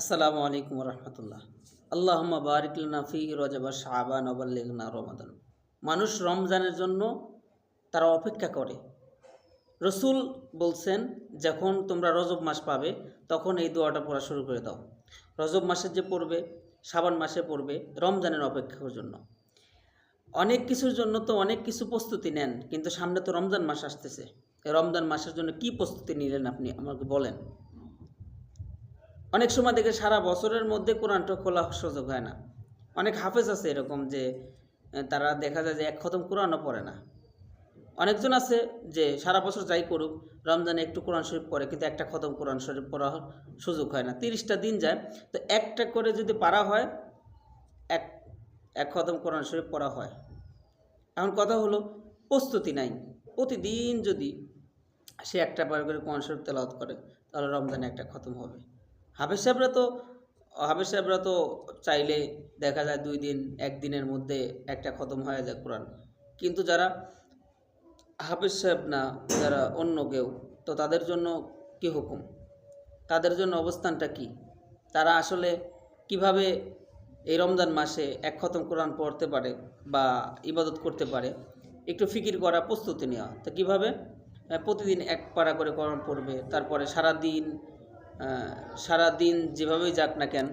আসসালামু আলাইকুম রহমতুল্লাহ আল্লাহ বারিকলনা ফি রজবা শাহবান অবাল্লিগনা রমাদান। মানুষ রমজানের জন্য তারা অপেক্ষা করে। রসুল বলছেন, যখন তোমরা রজব মাস পাবে, তখন এই দোয়াটা পড়া শুরু করে দাও। রজব মাসে যে পড়বে শ্রাবণ মাসে পড়বে, রমজানের অপেক্ষার জন্য। অনেক কিছুর জন্য তো অনেক কিছু প্রস্তুতি নেন, কিন্তু সামনে তো রমজান মাস আসতেছে। রমজান মাসের জন্য কি প্রস্তুতি নিলেন আপনি আমাকে বলেন? অনেক সময় দেখে সারা বছরের মধ্যে কোরআনটা খোলা সুযোগ হয় না। অনেক হাফেজ আছে এরকম যে তারা দেখা যায় যে এক খতম কোরআনও পড়ে না। অনেকজন আছে যে সারা বছর যাই করুক, রমজানে একটু কোরআন শরীফ পড়ে কিন্তু একটা খতম কোরআন শরীফ পড়ার সুযোগ হয় না। তিরিশটা দিন যায়, তো একটা করে যদি পারা হয়, এক এক খতম কোরআন শরীফ পড়া হয়। এখন কথা হলো, প্রস্তুতি নাই। প্রতিদিন যদি সে একটা বার করে কোরআন শরীফ তেলাওয়াত করে, তাহলে রমজানে একটা খতম হবে। হাফেজ সাহেবরা তো, হাফেজ সাহেবরা তো চাইলে দেখা যায় দুই দিন একদিনের মধ্যে একটা খতম হয়ে যায় কোরআন। কিন্তু যারা হাফেজ সাহেব না, যারা অন্য কেউ, তো তাদের জন্য কি হুকুম? তাদের জন্য অবস্থানটা কি? তারা আসলে কীভাবে এই রমজান মাসে এক খতম কোরআন পড়তে পারে বা ইবাদত করতে পারে? একটু ফিকির করা প্রস্তুতি নেওয়া। তো কীভাবে? প্রতিদিন এক পারা করে কোরআন পড়বে, তারপরে সারা দিন সারা দিন যেভাবেই যাক না কেন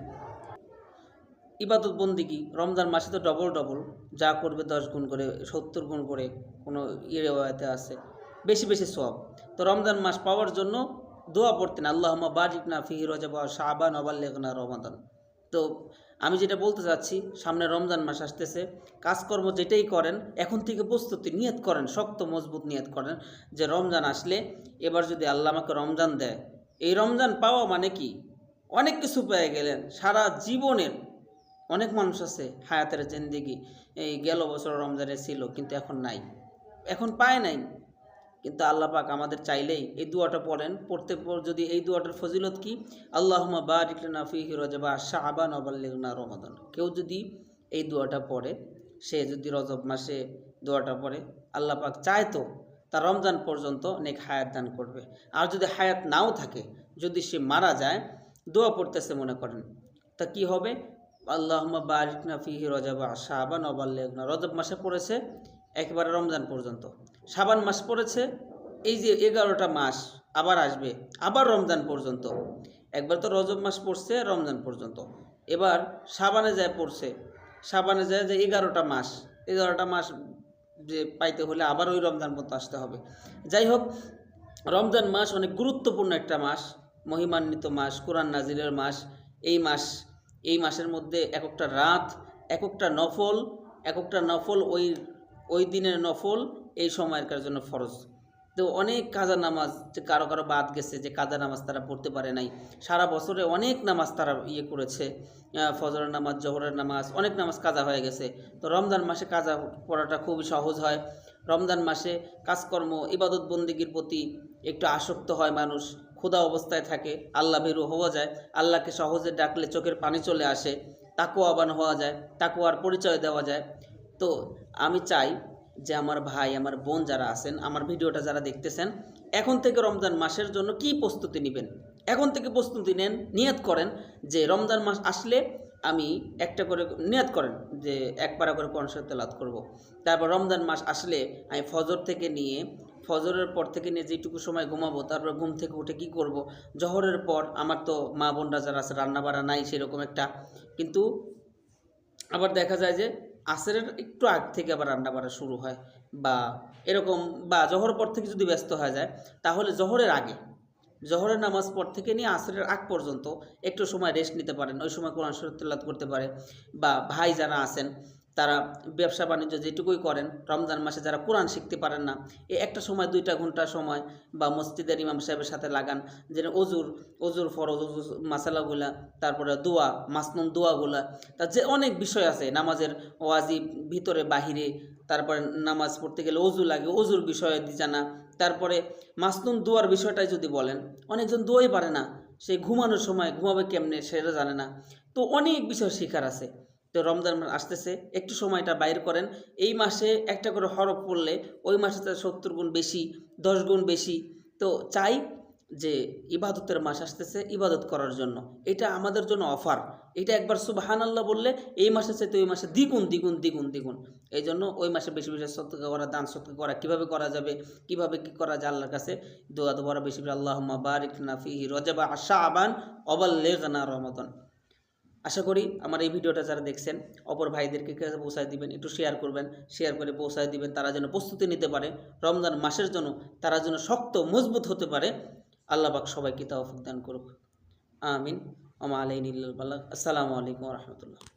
ইবাদত বন্দিগি রমজান মাসে তো ডবল ডবল যা করবে দশ গুণ করে, সত্তর গুণ করে কোনো ইয়েতে আছে, বেশি বেশি সব। তো রমজান মাস পাওয়ার জন্য দোয়া পড়তেন আল্লাহমা বারিক না ফিহি রজাবা শাহবান অবাল্লেগনা রমাদান। তো আমি যেটা বলতে চাচ্ছি, সামনে রমজান মাস আসতেছে, কাজকর্ম যেটাই করেন, এখন থেকে প্রস্তুতি, নিয়ত করেন, শক্ত মজবুত নিয়ত করেন যে রমজান আসলে এবার যদি আল্লাহ আমাকে রমজান দেয় এই রমজান পাওয়া মানে কি? অনেক কিছু পেয়ে গেলেন। সারা জীবনের অনেক মানুষ আছে হায়াতের জিন্দিগি। এই গেল বছর রমজানে ছিল, কিন্তু এখন নাই। এখন পায় নাই। কিন্তু আল্লাহ পাক আমাদের চাইলেই এই দুয়াটা পড়েন। পড়তে পর যদি এই দুয়াটার ফজিলত কি? আল্লাহমা বারিকনা ফিহি রজবা শাহবান অবাল্লিগনা রমাদান। কেউ যদি এই দুয়াটা পড়ে, সে যদি রজব মাসে দোয়াটা পড়ে, আল্লাহ পাক চায় তো তার রমজান পর্যন্ত অনেক হায়াত দান করবে। আর যদি হায়াত নাও থাকে, যদি সে মারা যায়, দোয়া পড়তেছে মনে করেন, তা কি হবে? আল্লাহমা বারিকনা ফিহি রজাবা শাহবান অবাল্লিগনা রজব মাসে পড়েছে একেবারে রমজান পর্যন্ত। সাবান মাস পড়েছে, এই যে এগারোটা মাস আবার আসবে, আবার রমজান পর্যন্ত। একবার তো রজব মাস পড়ছে, রমজান পর্যন্ত। এবার সাবানে যায় পড়ছে সাবানে যায় যে এগারোটা মাস এগারোটা মাস যে পাইতে হলে আবার ওই রমজান পর্যন্ত আসতে হবে। যাই হোক, রমজান মাস অনেক গুরুত্বপূর্ণ একটা মাস, মহিমান্বিত মাস, কোরআন নাজিরের মাস। এই মাস, এই মাসের মধ্যে এক একটা রাত এক একটা নফল এক একটা নফল ওই ওই দিনের নফল এই সময়কার জন্য ফরজ। তো অনেক কাজা নামাজ কারও কারও বাদ গেছে যে কাজা নামাজ তারা পড়তে পারে নাই। সারা বছরে অনেক নামাজ তারা ইয়ে করেছে ফজরের নামাজ, জহরের নামাজ, অনেক নামাজ কাজা হয়ে গেছে। তো রমজান মাসে কাজা পড়াটা খুবই সহজ হয়। রমজান মাসে কাজকর্ম, ইবাদত বন্দিগির প্রতি একটু আসক্ত হয় মানুষ, ক্ষুধা অবস্থায় থাকে, আল্লাহ ভীরু হওয়া যায়, আল্লাহকে সহজে ডাকলে চোখের পানি চলে আসে তাকুয়াবান হওয়া যায় তাকুয়ার পরিচয় দেওয়া যায়। তো আমি চাই যে আমার ভাই, আমার বোন যারা আছেন, আমার ভিডিওটা যারা দেখতেছেন, এখন থেকে রমজান মাসের জন্য কি প্রস্তুতি নেবেন এখন থেকে প্রস্তুতি নেন, নিয়ত করেন যে রমজান মাস আসলে আমি একটা করে নিয়ত করেন যে এক পারা করে কনসার তেলাত করব। তারপর রমজান মাস আসলে আমি ফজর থেকে নিয়ে, ফজরের পর থেকে নিয়ে যেটুকু সময় ঘুমাবো, তারপর ঘুম থেকে উঠে কি করব। জহরের পর আমার তো মা বোনরা যারা আছে রান্না বাড়া নাই সেরকম একটা কিন্তু আবার দেখা যায় যে আসরের একটু আগ থেকে আবার রান্না বাড়া শুরু হয় বা এরকম বা জহর পর থেকে যদি ব্যস্ত হয়ে যায়, তাহলে জহরের আগে, জহরের নামাজ পর থেকে নিয়ে আসরের আগ পর্যন্ত একটু সময় রেস্ট নিতে পারেন। ওই সময় কোরআন শরীর করতে পারে বা ভাই যারা আছেন তারা ব্যবসা বাণিজ্য যেটুকুই করেন, রমজান মাসে যারা কোরআন শিখতে পারেন না এই একটা সময়, দুইটা ঘণ্টা সময় বা মসজিদের ইমাম সাহেবের সাথে লাগান, যেন অজুর অজুর ফরজ, অজুর মাসালাগুলা, তারপরে দোয়া মাসনুম দোয়াগুলা তার যে অনেক বিষয় আছে, নামাজের ওয়াজিব ভিতরে, বাহিরে, তারপরে নামাজ পড়তে গেলে অজু লাগে, অজুর বিষয়ে জানা, তারপরে মাসনুম দোয়ার বিষয়টাই যদি বলেন, অনেকজন দোয়াই পারে না, সে ঘুমানোর সময় ঘুমাবে কেমনে সেটা জানে না, তো অনেক বিষয় শেখার আছে। তো রমজান মাস আসতেছে, একটু সময়টা বাইর করেন। এই মাসে একটা করে হরফ পড়লে ওই মাসে তার সত্তর গুণ বেশি, দশ গুণ বেশি। তো চাই যে ইবাদতের মাস আসতেছে ইবাদত করার জন্য। এটা আমাদের জন্য অফার। এটা একবার সুবাহান আল্লাহ বললে এই মাসে চাইতে ওই মাসে দ্বিগুণ দ্বিগুণ দ্বিগুণ দ্বিগুণ। এই জন্য ওই মাসে বেশি বেশি সৎকা করা, দান সৎকা করা, কীভাবে করা যাবে, কীভাবে কি করা যায় আল্লাহর কাছে দোয়া দোয়ারা বেশি বেশি আল্লাহ বারিক নাফিহি রজাবা আশা আবান অবাল্লেগনা রমাদন। আশা করি আমার এই ভিডিওটা যারা দেখছেন, অপর ভাইদেরকে কাছে পৌঁছায় দিবেন, একটু শেয়ার করবেন শেয়ার করে পৌঁছায় দিবেন, তারা যেন প্রস্তুতি নিতে পারে, রমজান মাসের জন্য তারা যেন শক্ত, মজবুত হতে পারে আল্লাহবাক সবাইকে তাওফিক দান করুক। আমিন। আমা আলাইন আসসালামু আলাইকুম রহমতুল্লাহ।